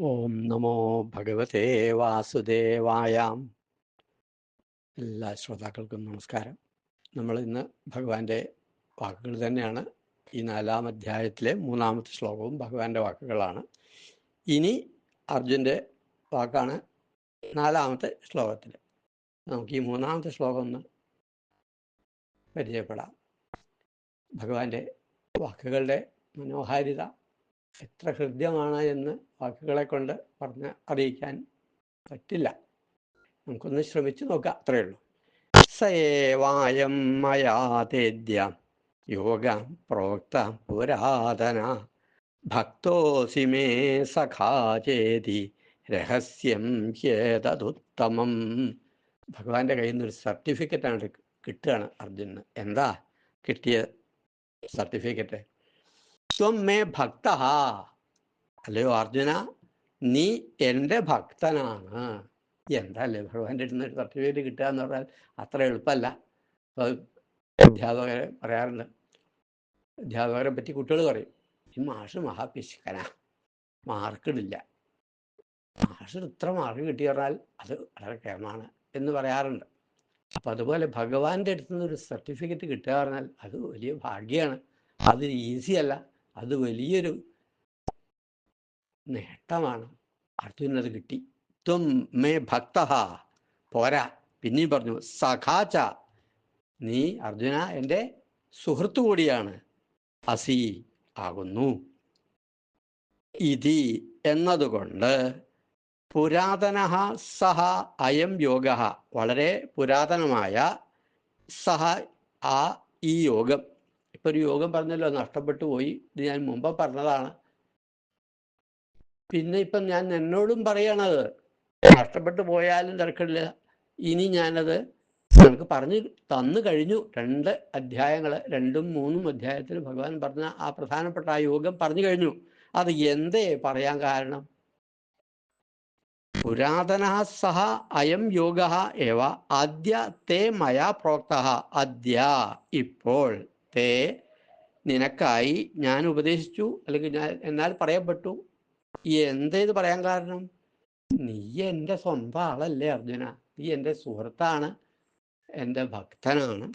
ഓം നമോ ഭഗവതേ വാസുദേവായ. എല്ലാ ശ്രോതാക്കൾക്കും നമസ്കാരം. നമ്മൾ ഇന്ന് ഭഗവാന്റെ വാക്കുകൾ തന്നെയാണ് ഈ നാലാം അധ്യായത്തിലെ മൂന്നാമത്തെ ശ്ലോകവും ഭഗവാന്റെ വാക്കുകളാണ്. ഇനി അർജുന്റെ വാക്കാണ് നാലാമത്തെ ശ്ലോകത്തിൽ. നമുക്ക് ഈ മൂന്നാമത്തെ ശ്ലോകം ഒന്ന് പരിചയപ്പെടാം. ഭഗവാന്റെ വാക്കുകളുടെ മനോഹാരിത എത്ര ഹൃദ്യമാണ് എന്ന് വാക്കുകളെ കൊണ്ട് പറഞ്ഞ് അറിയിക്കാൻ പറ്റില്ല. നമുക്കൊന്ന് ശ്രമിച്ചു നോക്കാം. അത്രയേ ഉള്ളൂ. സേവായം മയാതേദ്യ യോഗ പ്രോക്ത പുരാതന. ഭക്തോസി മേ സഖാചേതി രഹസ്യം ഏതതുത്തമം ഭഗവാന്റെ കയ്യിൽ നിന്ന് ഒരു സർട്ടിഫിക്കറ്റാണ് കിട്ടുകയാണ് അർജുനന്. എന്താ കിട്ടിയ സർട്ടിഫിക്കറ്റ്? ത്വം മേ ഭക്ത അല്ലയോ അർജുന? നീ എന്റെ ഭക്തനാണ്. എന്തല്ലേ ഭഗവാന്റെ അടുത്ത് നിന്ന് സർട്ടിഫിക്കറ്റ് കിട്ടുക എന്ന് പറഞ്ഞാൽ അത്ര എളുപ്പമല്ല. അധ്യാപകരെ പറയാറുണ്ട്. അധ്യാപകരെ പറ്റി കുട്ടികൾ പറയും ഈ മാഷ് മഹാപിശുക്കനാ മാർക്കിടില്ല മാഷ് ഇത്ര മാർക്ക് കിട്ടി പറഞ്ഞാൽ അത് വളരെ കേമാണ് എന്ന് പറയാറുണ്ട്. അപ്പം അതുപോലെ ഭഗവാന്റെ അടുത്ത് നിന്ന് ഒരു സർട്ടിഫിക്കറ്റ് കിട്ടുക പറഞ്ഞാൽ അത് വലിയ ഭാഗ്യമാണ്. അത് ഈസി അല്ല. അത് വലിയൊരു നേട്ടമാണ്. അർജുനത് കിട്ടി. ത്വം മേ ഭക്ത. പോരാ. പിന്നെയും പറഞ്ഞു സഖാച്ച നീ അർജുന എന്റെ സുഹൃത്തു കൂടിയാണ്. അസി ആകുന്നു. ഇതി എന്നതുകൊണ്ട് പുരാതന സഹ അയം യോഗ. വളരെ പുരാതനമായ സഹ ആ ഈ യോഗം. ഒരു യോഗം പറഞ്ഞല്ലോ നഷ്ടപ്പെട്ടു പോയി. ഇത് ഞാൻ മുമ്പ് പറഞ്ഞതാണ്. പിന്നെ ഇപ്പം ഞാൻ എന്നോടും പറയണത് നഷ്ടപ്പെട്ടു പോയാലും തിരക്കില്ല. ഇനി ഞാനത് നമുക്ക് പറഞ്ഞു തന്നു കഴിഞ്ഞു. രണ്ട് അധ്യായങ്ങൾ രണ്ടും മൂന്നും അധ്യായത്തിൽ ഭഗവാൻ പറഞ്ഞ ആ പ്രധാനപ്പെട്ട ആ യോഗം പറഞ്ഞു കഴിഞ്ഞു. അത് എന്തേ പറയാൻ കാരണം? പുരാതന സഹ അയം യോഗ ഏവ ആദ്യ തേ മയാ പ്രോക്ത അദ്യ ഇപ്പോൾ തേ നിനക്കായി ഞാൻ ഉപദേശിച്ചു അല്ലെങ്കിൽ ഞാൻ എന്നാൽ പറയപ്പെട്ടു. എന്തേത് പറയാൻ കാരണം? നീ എന്റെ സ്വന്തം ആളല്ലേ അർജുന. നീ എന്റെ സുഹൃത്താണ് എന്റെ ഭക്തനാണ്.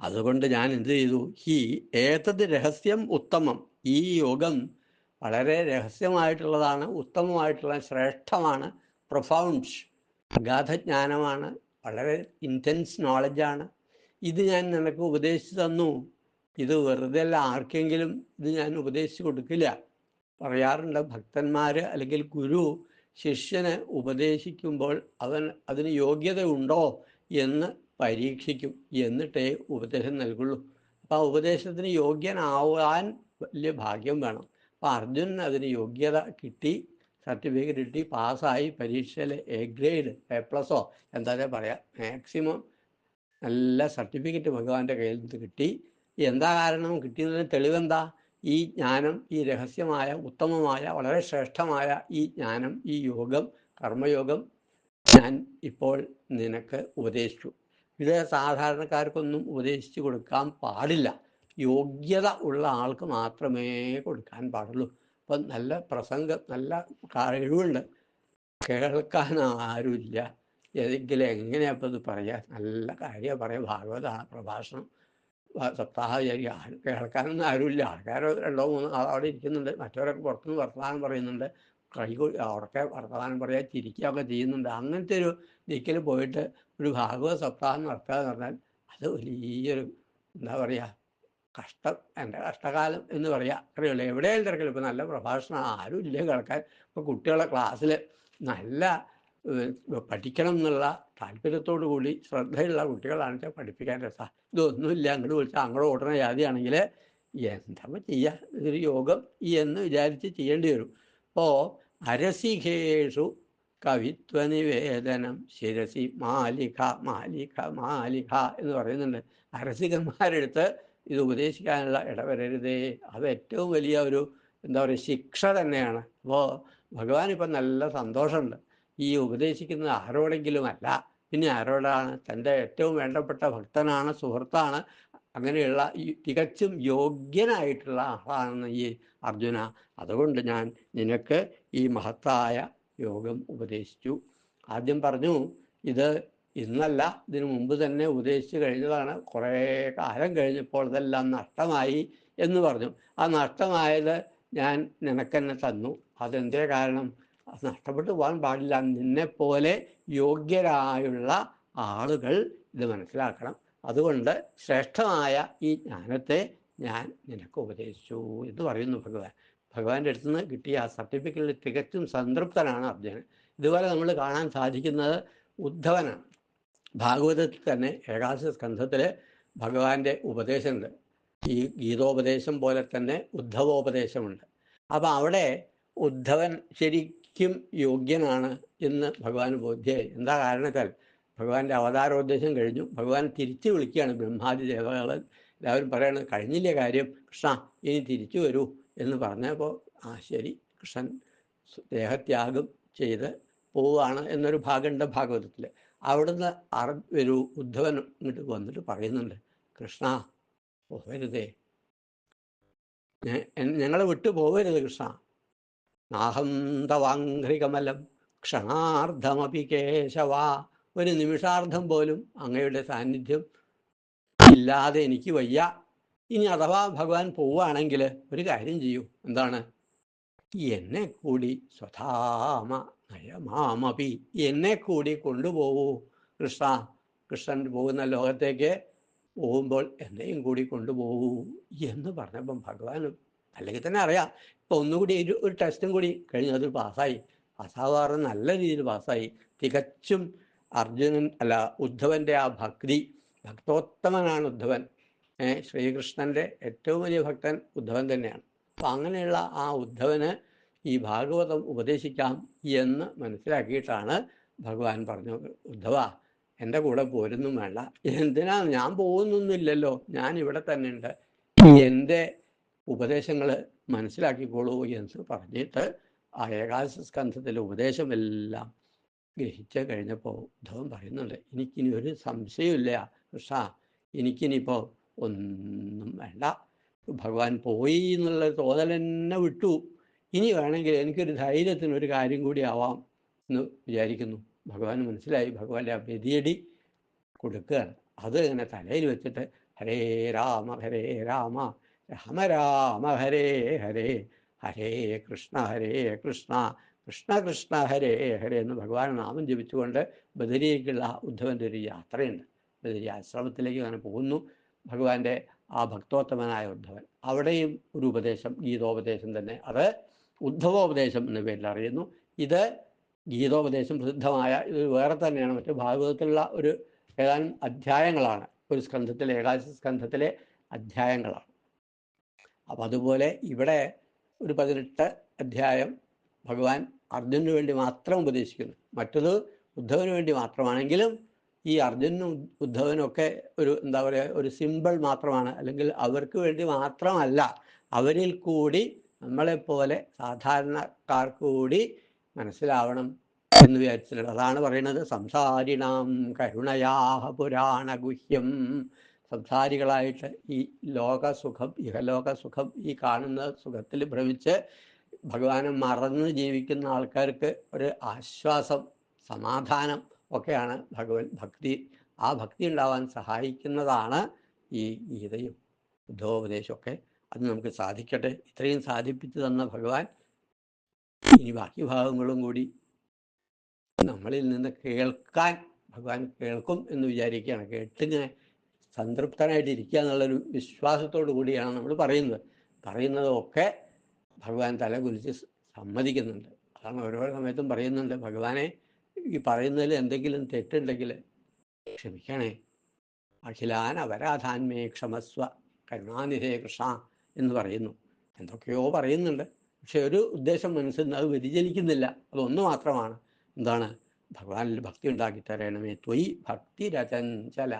അതുകൊണ്ട് ഞാൻ എന്ത് ചെയ്തു? ഈ ഏതത് രഹസ്യം ഉത്തമം? ഈ യോഗം വളരെ രഹസ്യമായിട്ടുള്ളതാണ് ഉത്തമമായിട്ടുള്ള ശ്രേഷ്ഠമാണ് പ്രൊഫൗണ്ട് അഗാധജ്ഞാനമാണ് വളരെ ഇന്റൻസ് നോളജാണ് ഇത് ഞാൻ നിനക്ക് ഉപദേശിച്ചു തന്നു. ഇത് വെറുതെ അല്ല ആർക്കെങ്കിലും ഇത് ഞാൻ ഉപദേശിച്ചു കൊടുക്കില്ല. പറയാറുണ്ട് ഭക്തന്മാർ അല്ലെങ്കിൽ ഗുരു ശിഷ്യനെ ഉപദേശിക്കുമ്പോൾ അവൻ അതിന് യോഗ്യത ഉണ്ടോ എന്ന് പരീക്ഷിക്കും. എന്നിട്ടേ ഉപദേശം നൽകുള്ളൂ. അപ്പം ആ ഉപദേശത്തിന് യോഗ്യനാവാൻ വലിയ ഭാഗ്യം വേണം. അപ്പം അർജുനന് അതിന് യോഗ്യത കിട്ടി സർട്ടിഫിക്കറ്റ് കിട്ടി പാസ്സായി പരീക്ഷയിൽ എ ഗ്രേഡ് എ പ്ലസോ എന്താ പറയുക മാക്സിമം നല്ല സർട്ടിഫിക്കറ്റ് ഭഗവാന്റെ കയ്യിൽ നിന്ന് കിട്ടി. എന്താ കാരണം? കിട്ടിയതിന് തെളിവെന്താ? ഈ ജ്ഞാനം ഈ രഹസ്യമായ ഉത്തമമായ വളരെ ശ്രേഷ്ഠമായ ഈ ജ്ഞാനം ഈ യോഗം കർമ്മയോഗം ഞാൻ ഇപ്പോൾ നിനക്ക് ഉപദേശിച്ചു. ഇത് സാധാരണക്കാർക്കൊന്നും ഉപദേശിച്ചു കൊടുക്കാൻ പാടില്ല. യോഗ്യത ഉള്ള ആൾക്ക് മാത്രമേ കൊടുക്കാൻ പാടുള്ളൂ. അപ്പം നല്ല പ്രസംഗം നല്ല കഴിവുണ്ട്. കേൾക്കാൻ ആരുമില്ല ഏതെങ്കിലും എങ്ങനെയാ അപ്പം ഇത് പറയുക നല്ല കാര്യം പറയാം. ഭാഗവത പ്രഭാഷണം സപ്താഹചാരി ആരും കേൾക്കാനൊന്നും ആരുമില്ല. ആൾക്കാർ രണ്ടോ മൂന്നോ അവിടെ ഇരിക്കുന്നുണ്ട്. മറ്റവരൊക്കെ പുറത്തുനിന്ന് വർത്തമാനം പറയുന്നുണ്ട്. കൈ അവിടൊക്കെ വർത്തമാനം പറയാൻ ചിരിക്കുകയൊക്കെ ചെയ്യുന്നുണ്ട്. അങ്ങനത്തെ ഒരു ദിക്കിൽ പോയിട്ട് ഒരു ഭാഗവത സപ്താഹം നടത്തുക എന്ന് പറഞ്ഞാൽ അത് വലിയൊരു എന്താ പറയുക കഷ്ടം. എന്റെ കഷ്ടകാലം എന്ന് പറയാം. അറിയുള്ളൂ എവിടെയായാലും തിരക്കില്ല. ഇപ്പം നല്ല പ്രഭാഷണം. ആരും ഇല്ല കേൾക്കാൻ? ഇപ്പോൾ കുട്ടികളെ ക്ലാസ്സിൽ നല്ല പഠിക്കണം എന്നുള്ള താല്പര്യത്തോടു കൂടി ശ്രദ്ധയുള്ള കുട്ടികളാണ് വെച്ചാൽ പഠിപ്പിക്കാൻ രസം. ഇതൊന്നുമില്ല അങ്ങോട്ട് വിളിച്ചാൽ അങ്ങോട്ട് ഓടുന്ന ജാതിയാണെങ്കിൽ എന്താ ചെയ്യുക ഇതൊരു യോഗം എന്ന് വിചാരിച്ച് ചെയ്യേണ്ടി വരും. അപ്പോൾ അരസികേഷു കവിത്വനിവേദനം ശിരസി മാലിക മാലിക മാലിക എന്ന് പറയുന്നുണ്ട്. അരസികന്മാരെടുത്ത് ഇത് ഉപദേശിക്കാനുള്ള ഇടവരരുതേ. അത് ഏറ്റവും വലിയ ഒരു എന്താ പറയുക ശിക്ഷ തന്നെയാണ്. അപ്പോൾ ഭഗവാൻ ഇപ്പം നല്ല സന്തോഷമുണ്ട്. ഈ ഉപദേശിക്കുന്നത് ആരോടെങ്കിലും അല്ല പിന്നെ ആരോടാണ്? തന്റെ ഏറ്റവും വേണ്ടപ്പെട്ട ഭക്തനാണ് സുഹൃത്താണ്. അങ്ങനെയുള്ള ഈ തികച്ചും യോഗ്യനായിട്ടുള്ള ആളാണെന്ന് ഈ അർജുന. അതുകൊണ്ട് ഞാൻ നിനക്ക് ഈ മഹത്തായ യോഗം ഉപദേശിച്ചു. ആദ്യം പറഞ്ഞു ഇത് ഇന്നല്ല ഇതിനു മുമ്പ് തന്നെ ഉപദേശിച്ചു കഴിഞ്ഞതാണ്. കുറേ കാലം കഴിഞ്ഞപ്പോൾ ഇതെല്ലാം നഷ്ടമായി എന്ന് പറഞ്ഞു. ആ നഷ്ടമായത് ഞാൻ നിനക്കെന്നെ തന്നു. അതെന്തേ കാരണം? നഷ്ടപ്പെട്ടു പോകാൻ പാടില്ല. നിന്നെപ്പോലെ യോഗ്യരായുള്ള ആളുകൾ ഇത് മനസ്സിലാക്കണം. അതുകൊണ്ട് ശ്രേഷ്ഠമായ ഈ ജ്ഞാനത്തെ ഞാൻ നിനക്ക് ഉപദേശിച്ചു എന്ന് പറയുന്നു ഭഗവാൻ. ഭഗവാന്റെ അടുത്ത് നിന്ന് കിട്ടിയ ആ സർട്ടിഫിക്കറ്റിൽ തികച്ചും സംതൃപ്തനാണ് അർജുനൻ. ഇതുപോലെ നമ്മൾ കാണാൻ സാധിക്കുന്നത് ഉദ്ധവനാണ്. ഭാഗവതത്തിൽ തന്നെ ഏകാദശ സ്കന്ധത്തിൽ ഭഗവാന്റെ ഉപദേശമുണ്ട്. ഈ ഗീതോപദേശം പോലെ തന്നെ ഉദ്ധവോപദേശമുണ്ട്. അപ്പം അവിടെ ഉദ്ധവൻ ശരിക്കും യോഗ്യനാണ് എന്ന് ഭഗവാൻ ബോധ്യായി എന്താ കാരണത്താൽ? ഭഗവാന്റെ അവതാരോദ്ദേശം കഴിഞ്ഞു. ഭഗവാൻ തിരിച്ചു വിളിക്കുകയാണ് ബ്രഹ്മാദി ദേവകൾ എല്ലാവരും പറയണത് കഴിഞ്ഞില്ലേ കാര്യം. കൃഷ്ണ ഇനി തിരിച്ചു വരൂ. എന്ന് പറഞ്ഞപ്പോൾ ആ ശരി. കൃഷ്ണൻ ദേഹത്യാഗം ചെയ്ത് പോവുകയാണ്. എന്നൊരു ഭാഗമുണ്ട് ഭാഗവതത്തിൽ അവിടുന്ന് അറ ഒരു ഉദ്ധവൻ ഇങ്ങോട്ട് വന്നിട്ട് പറയുന്നുണ്ട് കൃഷ്ണ പോകരുതേ ഞങ്ങളെ വിട്ടു പോവരുത് കൃഷ്ണ. നാഹം തവാഘ്രികമലം ക്ഷണാർദ്ധമപി കേശവ. ഒരു നിമിഷാർദ്ധം പോലും അങ്ങയുടെ സാന്നിധ്യം ഇല്ലാതെ എനിക്ക് വയ്യ. ഇനി അഥവാ ഭഗവാൻ പോവുകയാണെങ്കിൽ ഒരു കാര്യം ചെയ്യൂ. എന്താണ്? എന്നെ കൂടി സ്വധാമ നയമാമപി എന്നെ കൂടി കൊണ്ടുപോകൂ. കൃഷ്ണ കൃഷ്ണൻ പോകുന്ന ലോകത്തേക്ക് പോകുമ്പോൾ എന്നെയും കൂടി കൊണ്ടുപോകൂ എന്ന് പറഞ്ഞപ്പം ഭഗവാൻ അല്ലെങ്കിൽ തന്നെ അറിയാം. ഇപ്പൊ ഒന്നുകൂടി ഒരു ഒരു ടെസ്റ്റും കൂടി കഴിഞ്ഞു. അത് പാസ്സായി. പാസ്സാവാറ് നല്ല രീതിയിൽ പാസ്സായി. തികച്ചും അർജുനൻ അല്ല ഉദ്ധവന്റെ ആ ഭക്തി ഭക്തോത്തമനാണ് ഉദ്ധവൻ. ശ്രീകൃഷ്ണന്റെ ഏറ്റവും വലിയ ഭക്തൻ ഉദ്ധവൻ തന്നെയാണ്. അപ്പൊ അങ്ങനെയുള്ള ആ ഉദ്ധവന് ഈ ഭാഗവതം ഉപദേശിക്കാം എന്ന് മനസ്സിലാക്കിയിട്ടാണ് ഭഗവാൻ പറഞ്ഞു ഉദ്ധവ എന്റെ കൂടെ പോരുന്നും വേണ്ട. എന്തിനാ? ഞാൻ പോകുന്നൊന്നുമില്ലല്ലോ. ഞാൻ ഇവിടെ തന്നെ ഉണ്ട് എന്റെ ഉപദേശങ്ങൾ മനസ്സിലാക്കിക്കോളൂ എന്ന് പറഞ്ഞിട്ട് ആ ഏകാദശ സ്കന്ധത്തിലെ ഉപദേശമെല്ലാം ഗ്രഹിച്ച് കഴിഞ്ഞപ്പോൾ ഉദ്ധവൻ പറയുന്നുണ്ട് എനിക്കിനി ഒരു സംശയമില്ല കൃഷ്ണ. എനിക്കിനിപ്പോൾ ഒന്നും വേണ്ട. ഭഗവാൻ പോയി എന്നുള്ള തോന്നൽ തന്നെ വിട്ടു. ഇനി വേണമെങ്കിൽ എനിക്കൊരു ധൈര്യത്തിന് ഒരു കാര്യം കൂടി ആവാം എന്ന് വിചാരിക്കുന്നു. ഭഗവാൻ മനസ്സിലായി. ഭഗവാന്റെ ആ വ്യതിയടി കൊടുക്കുകയാണ്. അത് ഇങ്ങനെ തലയിൽ വെച്ചിട്ട് ഹരേ രാമ ഹരേ രാമ രാമ രാമ ഹരേ ഹരേ ഹരേ കൃഷ്ണ ഹരേ കൃഷ്ണ കൃഷ്ണ കൃഷ്ണ ഹരേ ഹരേ എന്ന് ഭഗവാൻ നാമം ജപിച്ചുകൊണ്ട് ബദരിയിലേക്കുള്ള ഉദ്ധവന്റെ ഒരു യാത്രയുണ്ട്. ബദരി ആശ്രമത്തിലേക്ക് അങ്ങനെ പോകുന്നു. ഭഗവാന്റെ ആ ഭക്തോത്തമനായ ഉദ്ധവൻ. അവിടെയും ഒരു ഉപദേശം ഗീതോപദേശം തന്നെ. അത് ഉദ്ധവോപദേശം എന്ന പേരിൽ അറിയുന്നു. ഇത് ഗീതോപദേശം പ്രസിദ്ധമായ ഇത് വേറെ തന്നെയാണ്. മറ്റു ഭാഗവതത്തിലുള്ള ഒരു ഏതാനും അധ്യായങ്ങളാണ്. ഒരു സ്കന്ധത്തിലെ ഏകാദശ സ്കന്ധത്തിലെ അധ്യായങ്ങളാണ്. അപ്പം അതുപോലെ ഇവിടെ ഒരു പതിനെട്ട് അധ്യായം ഭഗവാൻ അർജുനു വേണ്ടി മാത്രം ഉപദേശിക്കുന്നു. മറ്റത് ഉദ്ധവന് വേണ്ടി മാത്രമാണെങ്കിലും ഈ അർജുനും ഉദ്ധവനൊക്കെ ഒരു എന്താ പറയുക ഒരു സിമ്പിൾ മാത്രമാണ്. അല്ലെങ്കിൽ അവർക്ക് വേണ്ടി മാത്രമല്ല അവരിൽ കൂടി നമ്മളെപ്പോലെ സാധാരണക്കാർക്ക് കൂടി മനസ്സിലാവണം എന്ന് വിചാരിച്ചിട്ടുണ്ട്. അതാണ് പറയുന്നത് സംസാരിണാം കരുണയാഹ പുരാണ ഗുഹ്യം സംസാരികളായിട്ട് ഈ ലോകസുഖം ഇഹലോക സുഖം ഈ കാണുന്ന സുഖത്തിൽ ഭ്രമിച്ച് ഭഗവാനെ മറന്ന് ജീവിക്കുന്ന ആൾക്കാർക്ക് ഒരു ആശ്വാസം സമാധാനം ഒക്കെയാണ് ഭഗവത് ഭക്തി. ആ ഭക്തി ഉണ്ടാവാൻ സഹായിക്കുന്നതാണ് ഈ ഗീതയും ബുദ്ധോപദേശമൊക്കെ അത് നമുക്ക് സാധിക്കട്ടെ. ഇത്രയും സാധിപ്പിച്ചു തന്ന ഭഗവാൻ ഇനി ബാക്കി ഭാഗങ്ങളും കൂടി നമ്മളിൽ നിന്ന് കേൾക്കാൻ ഭഗവാൻ കേൾക്കും എന്ന് വിചാരിക്കുകയാണ്. കേട്ടിങ്ങനെ സംതൃപ്തനായിട്ട് ഇരിക്കുക എന്നുള്ളൊരു വിശ്വാസത്തോടു കൂടിയാണ് നമ്മൾ പറയുന്നത്. പറയുന്നതൊക്കെ ഭഗവാൻ തല കുലിച്ച് സമ്മതിക്കുന്നുണ്ട്. അതാണ് ഓരോ സമയത്തും പറയുന്നുണ്ട്. ഭഗവാനെ ഈ പറയുന്നതിൽ എന്തെങ്കിലും തെറ്റുണ്ടെങ്കിൽ ക്ഷമിക്കണേ. അഖിലാന അപരാധാന്മേ ക്ഷമസ്വ കരുണാനിധേ കൃഷ്ണ എന്ന് പറയുന്നു. എന്തൊക്കെയോ പറയുന്നുണ്ട്. പക്ഷെ ഒരു ഉദ്ദേശം മനസ്സിൽ നിന്ന് അത് വ്യതിചലിക്കുന്നില്ല. അതൊന്നു മാത്രമാണ്. എന്താണ്? ഭഗവാനിൽ ഭക്തി ഉണ്ടാക്കി തരണമേ ത്വയി ഭക്തി രചഞ്ചല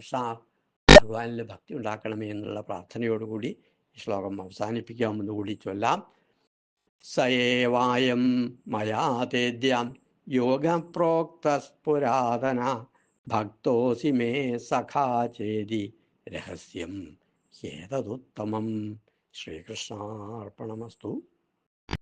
കൃഷ്ണ ഭഗവാനിൽ ഭക്തി ഉണ്ടാക്കണമേ എന്നുള്ള പ്രാർത്ഥനയോടുകൂടി ഈ ശ്ലോകം അവസാനിപ്പിക്കാമെന്ന് കൂടി ചൊല്ലാം. സയേവായം മയാതേദ്യം യോഗം പുരാതന ഭക്തോസി മേ സഖാ ചേതി രഹസ്യം ഹേതദുത്തമം ശ്രീകൃഷ്ണാർപ്പണമസ്തു.